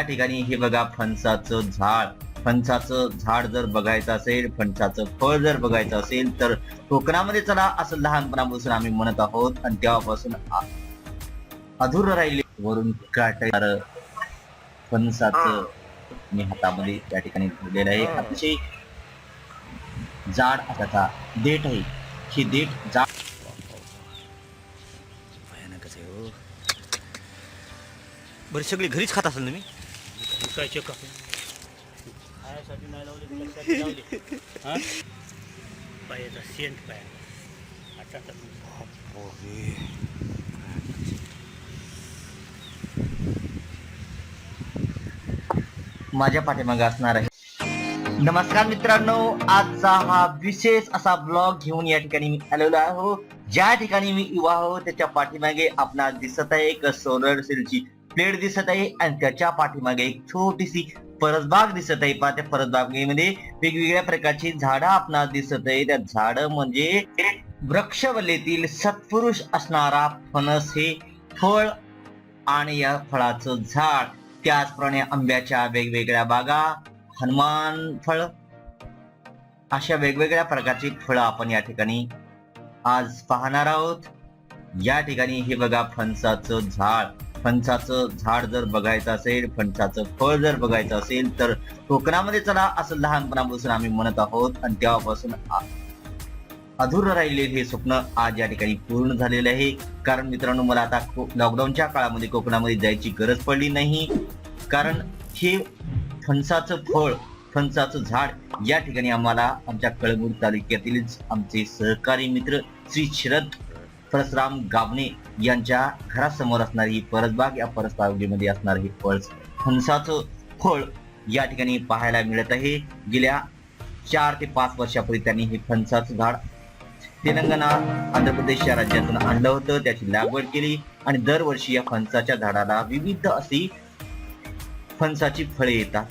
या ठिकाणी हे बघा फणसाचं झाड. फणसाचं झाड जर बघायचं असेल फणसाचं फळ जर बघायचं असेल तर कोकणामध्ये चला असं लहानपणापासून आम्ही म्हणत आहोत. आणि तेव्हापासून अधूर राहिले. वरून काटार फणसाचं मी हातामध्ये त्या ठिकाणी ठेवलेलं आहे. अतिशय जाड त्याचा देठ आहे. ही देठ जाड हो. बरं सगळी घरीच खात असेल मी विकायचे का? खायासाठी नाही लावले कशासाठी लावले हा? पायाचा सेंट पाय. आता माझ्या पाठीमागे असणार आहे. नमस्कार मित्रांनो आजचा हा विशेष असा ब्लॉग घेऊन या ठिकाणी मी आलेलो आहो. ज्या ठिकाणी मी युवा आहो त्याच्या पाठीमागे आपणास दिसत आहे एक सोलर सेलची प्लेट दिसत आहे आणि त्याच्या पाठीमागे एक छोटीशी परसबाग दिसत आहे. पहा त्या परसबागेमध्ये वेगवेगळ्या प्रकारची झाडं आपणास दिसत आहे त्या झाड म्हणजे वृक्षवल्लीतील सत्पुरुष असणारा फणस हे फळ आणि या फळाचं झाड. त्याचप्रमाणे आंब्याच्या वेगवेगळ्या बागा हनुमान फळ अशा वेगवेगळ्या प्रकारची फळं आपण या ठिकाणी आज पाहणार आहोत. या ठिकाणी हे बघा फणसाचं झाड. फणसाचं झाड जर बघायचं असेल फणसाचं फळ जर बघायचं असेल तर कोकणामध्ये चला असं लहानपणापासून आम्ही म्हणत आहोत. आणि तेव्हापासून अधूर राहिले हे स्वप्न आज या ठिकाणी पूर्ण झालेलं आहे. कारण मित्रांनो मला आता लॉकडाऊनच्या काळामध्ये कोकणामध्ये जायची गरज पडली नाही. कारण हे फणसाचं फळ फणसाचं झाड या ठिकाणी आम्हाला आमच्या कळमूर तालुक्यातीलच आमचे सहकारी मित्र श्री शरद परसराम गाबणे यांच्या घरासमोर असणारी ही परसबाग या परसबागेमध्ये असणारी हे फळ फणसाचं फळ या ठिकाणी पाहायला मिळत आहे. गेल्या चार ते पाच वर्षापूर्वी त्यांनी हे फणसाचं झाड तेलंगणा आंध्र प्रदेश या राज्यातून आणलं होतं. त्याची लागवड केली आणि दरवर्षी या फणसाच्या झाडाला विविध अशी फणसाची फळे येतात.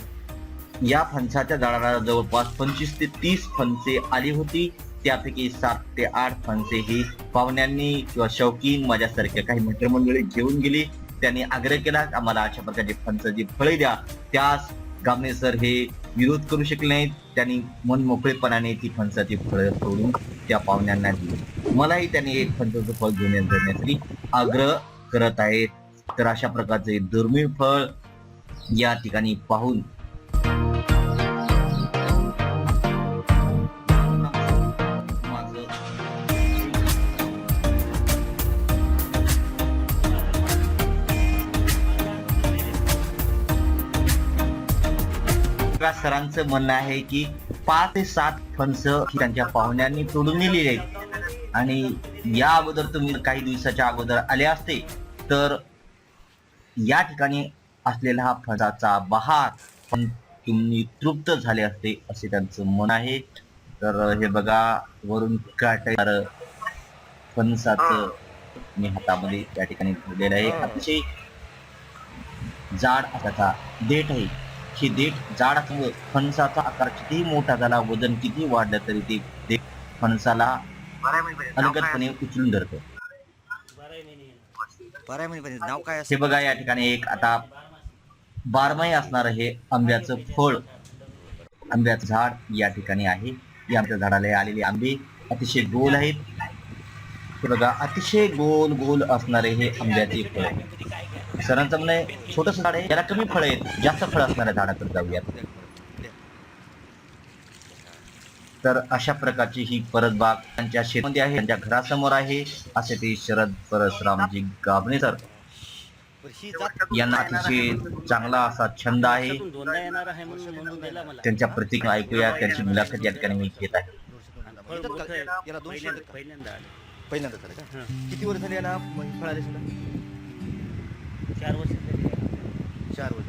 या फणसाच्या झाडाला जवळपास पंचवीस ते तीस फणसे आली होती. त्यापैकी सात ते आठ फणसे ही पाहुण्यांनी किंवा शौकीन माझ्यासारख्या काही मित्रमंडळी घेऊन गेली. त्यांनी आग्रह केला आम्हाला अशा प्रकारची फणसाची फळे द्या. त्यास गामणे सर हे विरोध करू शकले नाहीत. त्यांनी मन मोकळेपणाने ती फणसाची फळं तोडून त्या पाहुण्यांना दिली. मलाही त्यांनी एक फणसाचं फळ घेऊन येण्यासाठी आग्रह करत आहेत. तर अशा प्रकारचे दुर्मिळ फळ या ठिकाणी पाहून या सरांचं म्हणणं आहे की पाच ते सात फणस त्यांच्या पाहुण्यांनी तोडून नेलेले आहेत. आणि या अगोदर तुम्ही काही दिवसाच्या अगोदर आले असते तर या ठिकाणी असलेला हा फणसाचा बहार पण तुम्ही तृप्त झाले असते असे त्यांचं मन आहे. तर हे बघा वरून काटार फणसाचं मी हातामध्ये त्या ठिकाणी ठेवलेलं आहे. अतिशय जाड त्याचा देठ आहे. ही देठ जाड असल्यामुळे फणसाचा आकार कितीही मोठा झाला वजन किती वाढलं तरी ते देठ फणसाला अलगदपणे उचलून धरतो. बारा महिने नाव काय हे बघा या ठिकाणी एक आता बारमाही असणार हे आंब्याचं फळ. आंब्याचं झाड या ठिकाणी आहे. या आंब्याच्या झाडाला आलेले आंबे अतिशय गोल आहेत. हे बघा अतिशय गोल गोल असणारे हे आंब्याचे फळ. सरांचं म्हणणं छोटस झाड आहे याला कमी फळ आहेत जास्त फळ असणाऱ्या झाडाकडे जाऊयात. तर अशा प्रकारची ही परसबाग त्यांच्या शेतामध्ये आहे त्यांच्या घरासमोर आहे असे ते शरद परसरामजी गाभणेकर यांना अतिशय चांगला असा छंद आहे. त्यांच्या प्रतिक्रिया ऐकूया त्यांची मुलाखत या ठिकाणी मी घेत आहे. पहिल्यांदा किती वर्ष झाली याला? म- फळाले चार वर्ष. चार वर्ष.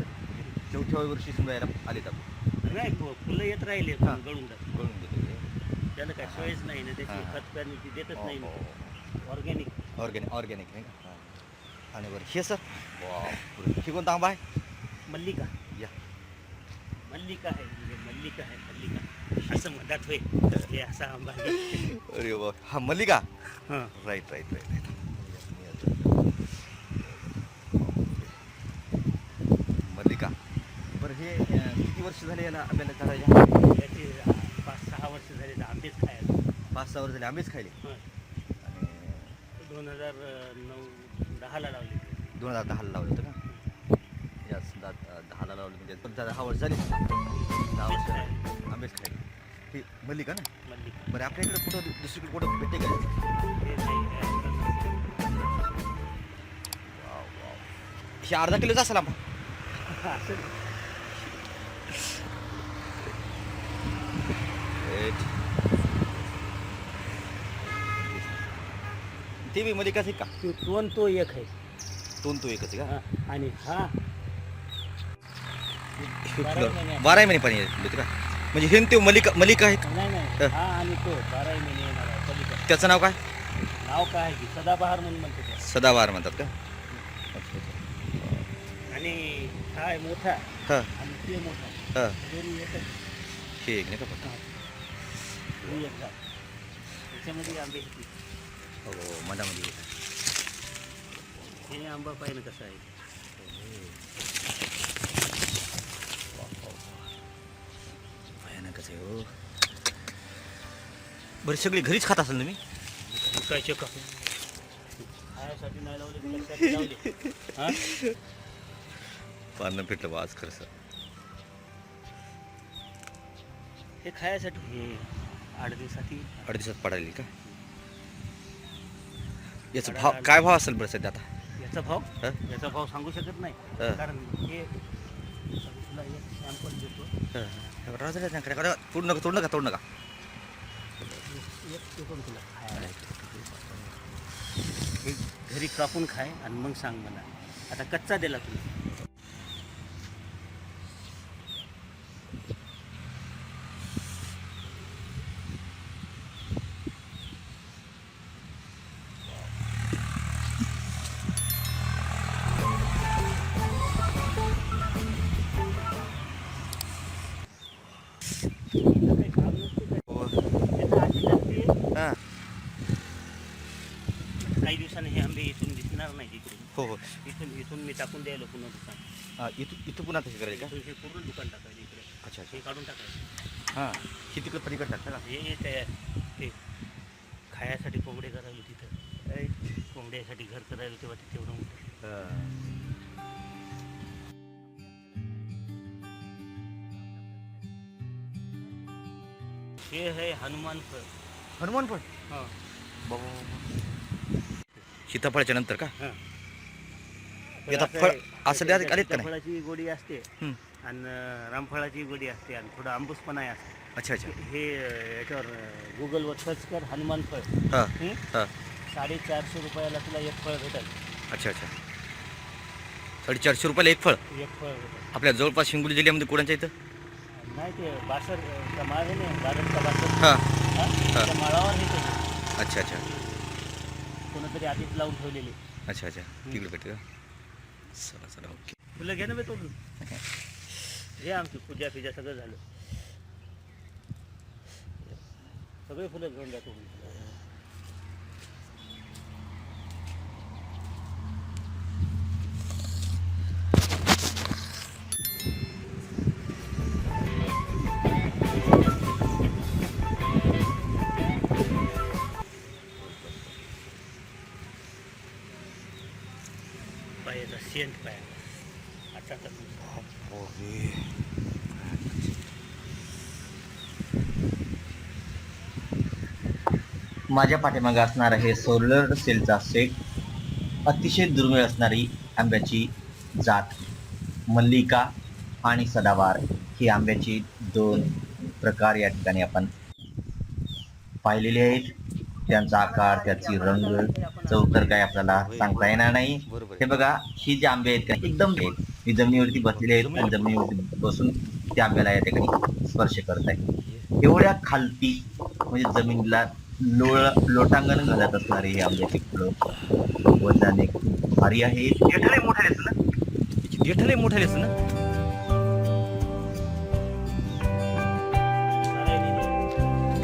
चौथ्या वर्षी समजा याला आले आपण नाही फुलं येत राहिले हा. गळून जात कळून देतो त्याला काय सोयच नाही ना त्याची हा. खत पाणी ती देतच नाही हो, ऑर्गॅनिक ऑर्गॅनिक ऑर्गॅनिक नाही का हां. आणि बरं हे सर बापरे. ही कोणता आंबा आहे मल्लिका या मल्लिका आहे म्हणजे मल्लिका आहे मल्लिका असं म्हणतात होय हे असा आंबा आहे. अरे वा हा मल्लिका हं. Right right right right Mallika बरं हे किती वर्ष झाले याला आंब्याला झाडाच्या याची पाच सहा वर्ष झाले तर आंबेच खायला. पाच सहा वर्ष झाले आंबेच खायले? हं. आणि दोन हजार नऊ दहाला लावले. ते. दोन हजार दहाला लावलं होतं का? या अं, दहाला लावलं म्हणजे पण दहा वर्ष झाले. दहा वर्ष आंबेच खायले. हे मल्लिका ना? मल्लिका. बरं आपल्या इकडे कुठं दु- दुसरीकडे कुठं भेटते का? हे नाही, हे हे अर्धा किलोचा असेल आंबा असं नाही. ते बी मल्लिकाच आहे का? तो दोन तो एक आहे. दोन तो एकच आहे का? हा, आणि हा. बारा. फुलं- महिने. पाणी येतं का? म्हणजे हे न ते मलिका मलिका आहे का नाही नाही. हा. आणि तो बाराही महिने येणार आहे पलीकडे त्याचं नाव काय? नाव काय आहे की? सदाबहार म्हणून म्हणते सदाबहार म्हणतात का? आणि हा आहे मोठा. हां. आणि ते मोठा. हां. दोन्ही एकच. एक नाही का? फक्त दोन्ही एक झाड. त्याच्यामध्ये आंबे किती हो मधामध्ये एक हे आंबा पाहिजे कसं आहे भयानकच आहे हो बरं सगळी घरीच खात असाल तुम्ही काय का खायसाठी नाही लावले लावले हा? पानं भेटलं बा आज खरं सर हे खायसाठी आठ दिवसासाठी. अडीच दिवसात पडायली का? याचा भाव काय भाव असेल बरं सध्या आता? याचा भाव? हं? याचा भाव सांगू शकत नाही. हं. कारण हे तुला एक सॅम्पल देतो. हं. राहू दे, राहू दे, राहू दे. तोड नका तोड नका तोड नका. एक तुला खायला हे घरी कापून खाय आणि मग सांग मला. आता कच्चा दिला तुला हो. काही दिवसांनी हे आंबे इथून दिसणार नाही हो हो. इथून इथून मी टाकून द्यायला पुन्हा दुकान. हां इथं इथं पुन्हा तसं करायचं का? इथून हे पूर्ण दुकान टाकायचं इकडे. अच्छा अच्छा. हे काढून टाकायचं. हां ही तिकडं पलीकडे टाकता का? हे तयार ते खायासाठी कोंबडे करायला तिथं. कोंबड्यासाठी घर करायला तेव्हा ते तेवढं मोठं. हां. हे आहे हनुमान फळ हनुमान हां सीताफळाच्या नंतर का? हां. हे आता फळ असं आलेत आलेत का नाही? फळाची गोडी असते हं. आणि रामफळाची गोडी असते आणि थोडं आंबूसपणा असते अच्छा अच्छा. हे अं, याच्यावर अं, गुगलवर सर्च कर हनुमान फळ हां हं? हां. साडेचारशे रुपयाला तुला एक फळ भेटेल. अच्छा अच्छा. साडेचारशे रुपयाला एक फळ? एक फळ भेटेल. आपल्या जवळपास हिंगोली जिल्ह्यामध्ये कुणाच्या इथं? नाही ते बासर माळ आहे ना भारतचा बासर हां हा? त्या माळावर हे ते अच्छा अच्छा. कोणतरी आधीच लावून ठेवलेले. अच्छा अच्छा. तिकडे भेटते चला चला ओके. फुलं घे ना बे तोडून. हे आमची पूजा फिजा सगळं झालं. सगळे फुलं घेऊन जा तोडून. पायाचा सेंट पाया. आता तर माझ्या पाठीमागे असणारा हे सोलर सेलचा सेट अतिशय दुर्मिळ असणारी आंब्याची जात मल्लिका आणि सदाबार ही आंब्याची दोन प्रकार या ठिकाणी आपण पाहिलेले आहेत. त्यांचा आकार त्याची रंग चौतर काय आपल्याला सांगता येणार नाही. हे बघा ही जी आंबे आहेत का एकदम आहेत मी जमिनीवरती बसलेले आहेत आणि जमिनीवरती बसून त्या आंब्याला या ठिकाणी स्पर्श करत आहे. एवढ्या खालती म्हणजे जमिनीला लोळ लोटांगण घालत असणारे हे आंब्याची फुलं वजनाने भारी आहे. देठाले मोठे ना? देठाले मोठाले असं ना?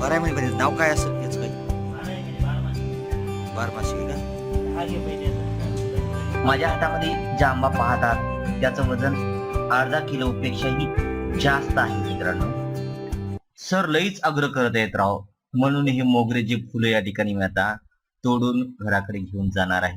बारा पाहिजे नाव काय असेल माझ्या हातामध्ये जे आंबा पाहतात. त्याचं वजन अर्धा किलो पेक्षाही जास्त आहे मित्रांनो. सर लईच आग्रह करत आहेत राव. म्हणून हे मोगऱ्याची फुलं या ठिकाणी मी आता तोडून घराकडे घेऊन जाणार आहे.